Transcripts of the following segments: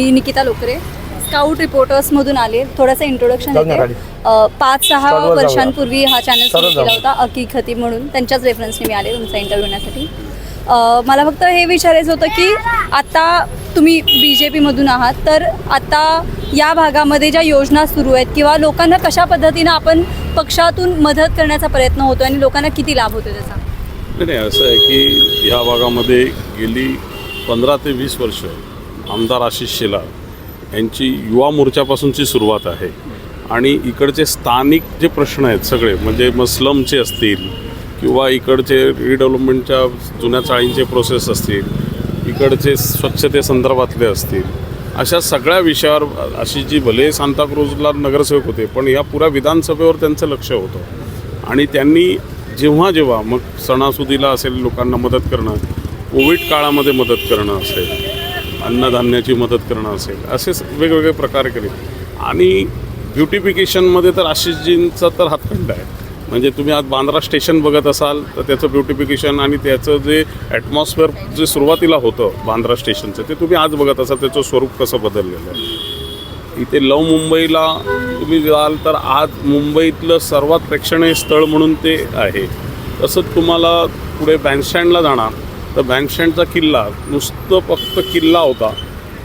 मी Nikita Lokare scout रिपोर्टर्समधून आले. थोडंसं introduction देते. पाच सहा. वर्षांपूर्वी हा चॅनल सुरू. केला होता अकी खती म्हणून. त्यांच्याच रेफरन्सने मी आले तुमचा इंटरव्ह्यू घेण्यासाठी मला फक्त हे विचारायचं होतं की आता तुम्ही बी जे पीमधून आहात तर आता या भागामध्ये ज्या योजना सुरू आहेत किंवा लोकांना कशा पद्धतीनं आपण पक्षातून मदत करण्याचा प्रयत्न होतो आणि लोकांना किती लाभ होतो त्याचा? नाही नाही असं आहे की ह्या भागामध्ये गेली पंधरा ते वीस वर्ष आमदार आशिष शेलार यांची युवा मोर्चापासूनची सुरुवात आहे. आणि इकडचे स्थानिक जे प्रश्न आहेत सगळे म्हणजे मग स्लमचे असतील किंवा इकडचे रिडेव्हलपमेंटच्या जुन्या चाळींचे प्रोसेस असतील इकडचे स्वच्छतेसंदर्भातले असतील अशा सगळ्या विषयावर आशिषजी भले सांताक्रूजला नगरसेवक होते पण या पुऱ्या विधानसभेवर त्यांचं लक्ष होतं. आणि त्यांनी जेव्हा जेव्हा मग सणासुदीला असेल लोकांना मदत करणं कोविड काळामध्ये मदत करणं असेल अन्नधान्याची मदत करणं असेल असे वेगवेगळे प्रकार करीत. आणि ब्युटिफिकेशनमध्ये तर आशिषजींचा तर हातखंड आहे. म्हणजे तुम्ही आज बांद्रा स्टेशन बघत असाल तर त्याचं ब्युटिफिकेशन आणि त्याचं जे ॲटमॉस्फिअर जे सुरुवातीला होतं बांद्रा स्टेशनचं ते तुम्ही आज बघत असाल त्याचं स्वरूप कसं बदललेलं आहे. इथे लव मुंबईला तुम्ही जाल तर आज मुंबईतलं सर्वात प्रेक्षणीय स्थळ म्हणून ते आहे. तसंच तुम्हाला पुढे बँडस्टँडला जाणार. तर बँकस्टँडचा किल्ला नुसतं फक्त किल्ला होता.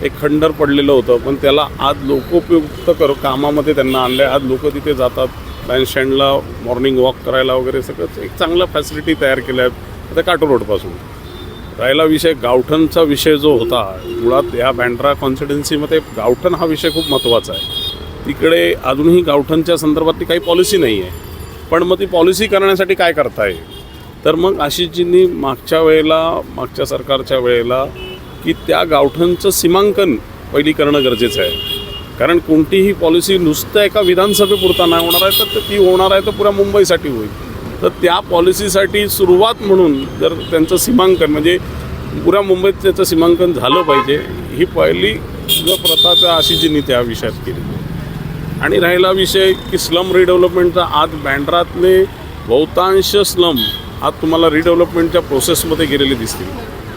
एक खंडर पडलेलं होतं पण त्याला आज लोकोपयुक्त कर कामामध्ये त्यांना आणलं आहे आज लोक तिथे जातात बँकस्टँडला मॉर्निंग वॉक करायला वगैरे सगळं एक चांगला फॅसिलिटी तयार केल्या आहेत. आता काटो रोडपासून. राहिला विषय गावठणचा विषय जो होता मुळात या बँड्रा कॉन्स्टिट्युन्सीमध्ये गावठण हा विषय खूप महत्त्वाचा आहे. तिकडे अजूनही गावठणच्या संदर्भातली काही पॉलिसी नाही आहे पण मग ती पॉलिसी करण्यासाठी काय करता येईल तर मग आशिषजींनी मागच्या वेळेला मागच्या सरकारच्या वेळेला की त्या गावठणचं सीमांकन पहिली करणं गरजेचं आहे. कारण कोणतीही पॉलिसी नुसतं एका विधानसभेपुरता नाही होणार आहे तर ती होणार आहे तर पुऱ्या मुंबईसाठी होईल. तर त्या पॉलिसीसाठी सुरुवात म्हणून जर त्यांचं सीमांकन म्हणजे पुऱ्या मुंबईत त्याचं सीमांकन झालं पाहिजे ही पहिली प्रथा त्या आशिषजींनी त्या विषयात केली. आणि राहिला विषय की स्लम रिडेव्हलपमेंटचा आज बँड्रातले बहुतांश स्लम आज तुम्हाला रिडेव्हलपमेंटच्या प्रोसेसमध्ये गेलेले दिसतील.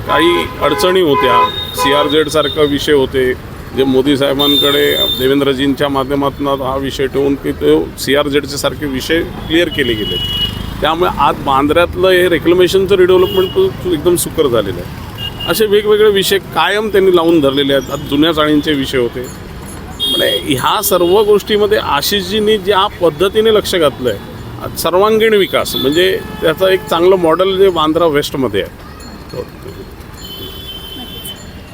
काही अडचणी होत्या. सी आर झेडसारखा विषय होते. जे मोदी साहेबांकडे देवेंद्रजींच्या माध्यमातून हा विषय ठेवून की तो सी आर झेडचे सारखे विषय क्लिअर केले गेले. त्यामुळे आज बांद्र्यातलं हे रेक्लमेशनचं रिडेव्हलपमेंट एकदम सुकर झालेलं आहे. असे वेगवेगळे विषय कायम त्यांनी लावून धरलेले आहेत. आज जुन्या चाळींचे विषय होते. म्हणजे ह्या सर्व गोष्टीमध्ये आशिषजींनी ज्या पद्धतीने लक्ष घातलं आहे सर्वांगीण विकास म्हणजे त्याचं एक चांगलं मॉडेल जे बांद्रा वेस्टमध्ये आहे.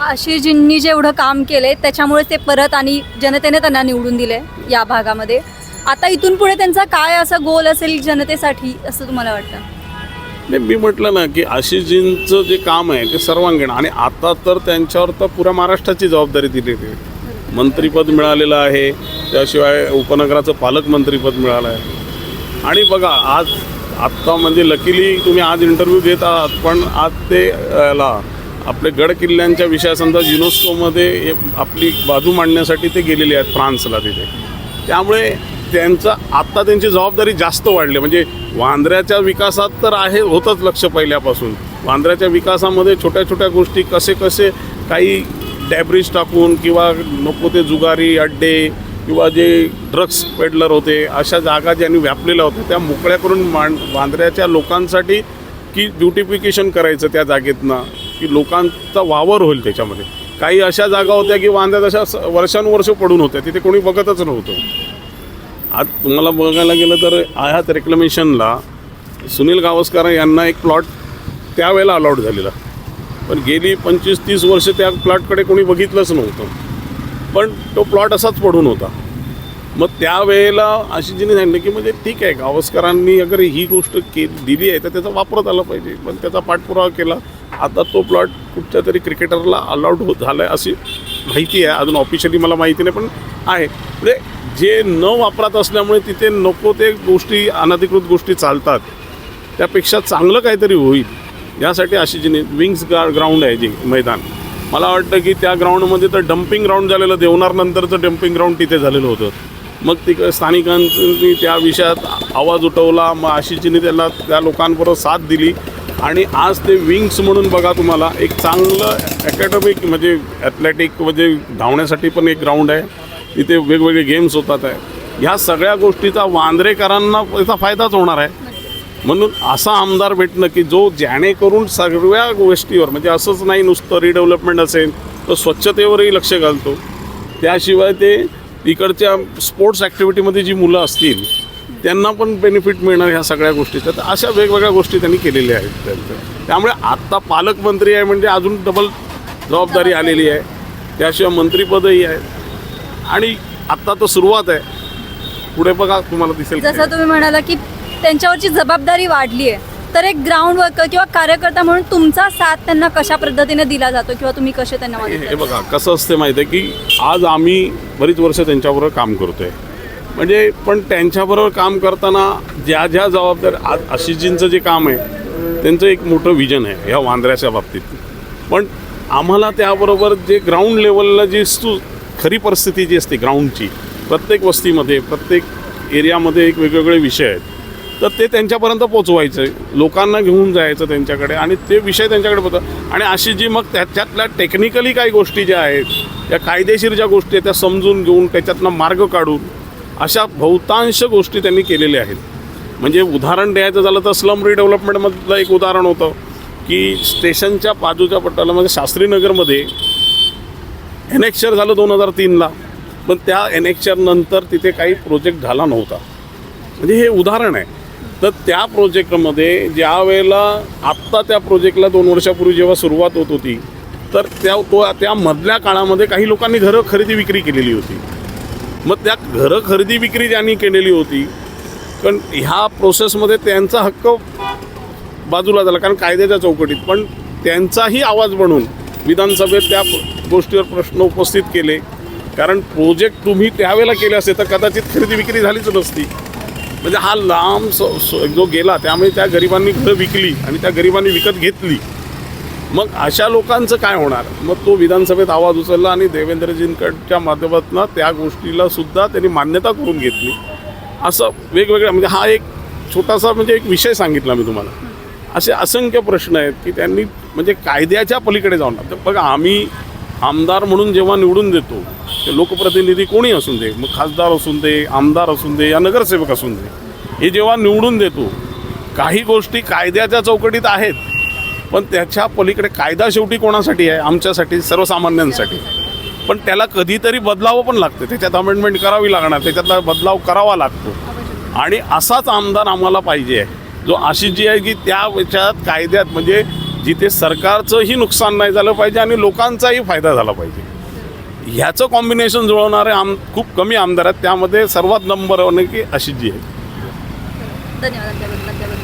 आशिषजींनी जेवढं काम केलंय त्याच्यामुळे ते परत आणि जनतेने त्यांना निवडून दिले या भागामध्ये. आता इथून पुढे त्यांचा काय असा गोल असेल जनतेसाठी असं तुम्हाला वाटतं? नाही मी म्हटलं ना की आशिषजींचं जे काम आहे ते सर्वांगीण. आणि आता तर त्यांच्यावर तर पुऱ्या महाराष्ट्राची जबाबदारी दिलेली आहे. मंत्रीपद मिळालेलं आहे त्याशिवाय उपनगराचं पालकमंत्रीपद मिळालं आहे. आणि बघा आज आत्ता म्हणजे लकीली तुम्ही आज इंटरव्ह्यू देत आहात पण आज ते ला आपले गड किल्ल्यांच्या विषयासंदर्भात युनेस्कोमध्ये आपली बाजू मांडण्यासाठी ते गेलेले आहेत फ्रान्सला तिथे. त्यामुळे त्यांचा आत्ता त्यांची जबाबदारी जास्त वाढली. म्हणजे वांद्र्याच्या विकासात तर आहे होतंच लक्ष पहिल्यापासून. वांद्र्याच्या विकासामध्ये छोट्या छोट्या गोष्टी कसे कसे काही डॅब्रिज टाकून किंवा नको ते जुगारी अड्डे किंवा जे ड्रग्स पेडलर होते अशा जागा ज्यांनी व्यापलेल्या होत्या त्या मोकळ्या करून मांड बांद्र्याच्या लोकांसाठी की ब्युटिफिकेशन करायचं त्या जागेतनं की लोकांचा वावर होईल त्याच्यामध्ये. काही अशा जागा होत्या की वांद्यात अशा स- वर्षानुवर्ष पडून होत्या तिथे कोणी बघतच नव्हतं. आज तुम्हाला बघायला गेलं तर ह्याच रेक्लमेशनला सुनील गावस्कर यांना एक प्लॉट त्यावेळेला अलॉट झालेला. पण गेली पंचवीस तीस वर्ष त्या प्लॉटकडे कोणी बघितलंच नव्हतं. पण तो प्लॉट असाच पडून होता. मग त्यावेळेला आशिषजीने सांगितलं की म्हणजे ठीक आहे गावस्करांनी अगर ही गोष्ट के दिली आहे तर त्याचा वापरत आला पाहिजे. पण त्याचा पाठपुरावा केला. आता तो प्लॉट कुठच्या तरी क्रिकेटरला अलाउड होत झाला आहे अशी माहिती आहे. अजून ऑफिशियली मला माहिती नाही पण आहे. म्हणजे जे न वापरात असल्यामुळे तिथे नको ते गोष्टी अनधिकृत गोष्टी चालतात. त्यापेक्षा चांगलं काहीतरी होईल. यासाठी आशिषजीने विंग्स गा ग्राउंड आहे जे मैदान. मला वाटतं की त्या ग्राउंडमध्ये तर डम्पिंग ग्राउंड झालेलं देवनार नंतरचं डम्पिंग ग्राउंड तिथे झालेलं होतं. मग तिक स्थानिकांनी त्या विषयात आवाज उठवला मग आशिषजीने त्याला त्या लोकांबरोबर साथ दिली. आणि आज ते विंग्स म्हणून बघा तुम्हाला एक चांगलं अकॅडमिक म्हणजे ॲथलेटिक म्हणजे धावण्यासाठी पण एक ग्राउंड आहे. तिथे वेगवेगळे गेम्स होतात आहे. ह्या सगळ्या गोष्टीचा वांद्रेकरांना याचा फायदाच होणार आहे. म्हणून असा आमदार भेटणं की जो जेणेकरून सर्व गोष्टीवर म्हणजे असंच नाही नुसतं रिडेव्हलपमेंट असेल तर स्वच्छतेवरही लक्ष घालतो. त्याशिवाय ते इकडच्या स्पोर्ट्स ॲक्टिव्हिटीमध्ये जी मुलं असतील त्यांना पण बेनिफिट मिळणार ह्या सगळ्या गोष्टीचा तर अशा वेगवेगळ्या गोष्टी त्यांनी केलेल्या आहेत त्यांच्या. त्यामुळे आत्ता पालकमंत्री आहे म्हणजे अजून डबल जबाबदारी आलेली आहे. त्याशिवाय मंत्रीपदही आहे. आणि आत्ता तर सुरुवात आहे. पुढे बघा तुम्हाला दिसेल जसं तुम्ही म्हणाला की त्यांच्यावरची जबाबदारी वाढली आहे. तर एक ग्राउंड वर्कर किंवा कार्यकर्ता म्हणून तुमचा साथ त्यांना कशा पद्धतीने दिला जातो किंवा तुम्ही कसे त्यांना मदत हे करता? बघा कसं असते माहिती आहे की आज आम्ही बरीच वर्ष त्यांच्याबरोबर काम करतोय. म्हणजे पण त्यांच्याबरोबर काम करताना ज्या ज्या जबाबदार आज आशिषजींचं जे काम आहे त्यांचं एक मोठं विजन आहे ह्या वांद्र्याच्या बाबतीत. पण आम्हाला त्याबरोबर जे ग्राउंड लेवलला जी सु खरी परिस्थिती जी असते ग्राउंडची प्रत्येक वस्तीमध्ये प्रत्येक एरियामध्ये एक वेगवेगळे विषय आहेत. तर ते त्यांच्यापर्यंत पोचवायचं लोकांना घेऊन जायचं त्यांच्याकडे आणि ते विषय त्यांच्याकडे होतं आणि अशी जी मग त्याच्यातल्या टेक्निकली काही गोष्टी ज्या आहेत त्या कायदेशीर ज्या गोष्टी आहेत त्या समजून घेऊन त्याच्यातनं मार्ग काढून अशा बहुतांश गोष्टी त्यांनी केलेल्या आहेत. म्हणजे उदाहरण द्यायचं झालं तर स्लम रिडेव्हलपमेंटमधलं एक उदाहरण होतं की स्टेशनच्या बाजूच्या पट्ट्याला म्हणजे शास्त्रीनगरमध्ये एनेक्चर झालं दोन हजार तीनला पण त्या एनेक्चरनंतर तिथे काही प्रोजेक्ट झाला नव्हता. म्हणजे हे उदाहरण आहे. तर त्या प्रोजेक्टमध्ये ज्या वेळेला आत्ता त्या प्रोजेक्टला दोन वर्षापूर्वी जेव्हा सुरुवात होत होती तर त्या तो त्या मधल्या काळामध्ये काही लोकांनी घरं खरेदी विक्री केलेली होती. मग त्या घरं खरेदी विक्री ज्यांनी केलेली होती पण ह्या प्रोसेसमध्ये त्यांचा हक्क बाजूला झाला कारण कायद्याच्या चौकटीत. पण त्यांचाही आवाज बनून विधानसभेत त्या गोष्टीवर प्रश्न उपस्थित केले. कारण प्रोजेक्ट तुम्ही त्यावेळेला केले असते तर कदाचित खरेदी विक्री झालीच नसती. म्हणजे हा लांब स जो गेला त्यामुळे त्या गरिबांनी घरं विकली आणि त्या गरिबांनी विकत घेतली. मग अशा लोकांचं काय होणार? मग तो विधानसभेत आवाज उचलला आणि देवेंद्रजींकडच्या माध्यमातून त्या गोष्टीला सुद्धा त्यांनी मान्यता करून घेतली. असं वेगवेगळ्या म्हणजे हा एक छोटासा म्हणजे एक विषय सांगितला मी तुम्हाला. असे असंख्य प्रश्न आहेत की त्यांनी म्हणजे कायद्याच्या पलीकडे जाऊन. बघा आम्ही आमदार म्हणून जेव्हा निवडून देतो ते लोकप्रतिनिधी कोणी असून दे? मग खासदार असून दे आमदार असून दे या नगरसेवक असून दे हे जेव्हा निवडून देतो काही गोष्टी कायद्याच्या चौकटीत आहेत पण त्याच्या पलीकडे कायदा शेवटी कोणासाठी आहे? आमच्यासाठी सर्वसामान्यांसाठी. पण त्याला कधीतरी बदलावं पण लागतं. त्याच्यात अमेंडमेंट करावी लागणार त्याच्यातला बदलाव करावा लागतो. आणि असाच आमदार आम्हाला पाहिजे आहे. जो अशी जी आहे की त्या याच्यात कायद्यात म्हणजे जिथे सरकारचंही नुकसान नाही झालं पाहिजे आणि लोकांचाही फायदा झाला पाहिजे. ह्याचं कॉम्बिनेशन जुळवणारे आम खूप कमी आमदार आहेत. त्यामध्ये सर्वात नंबर वन की अशी जी आहे धन्यवाद.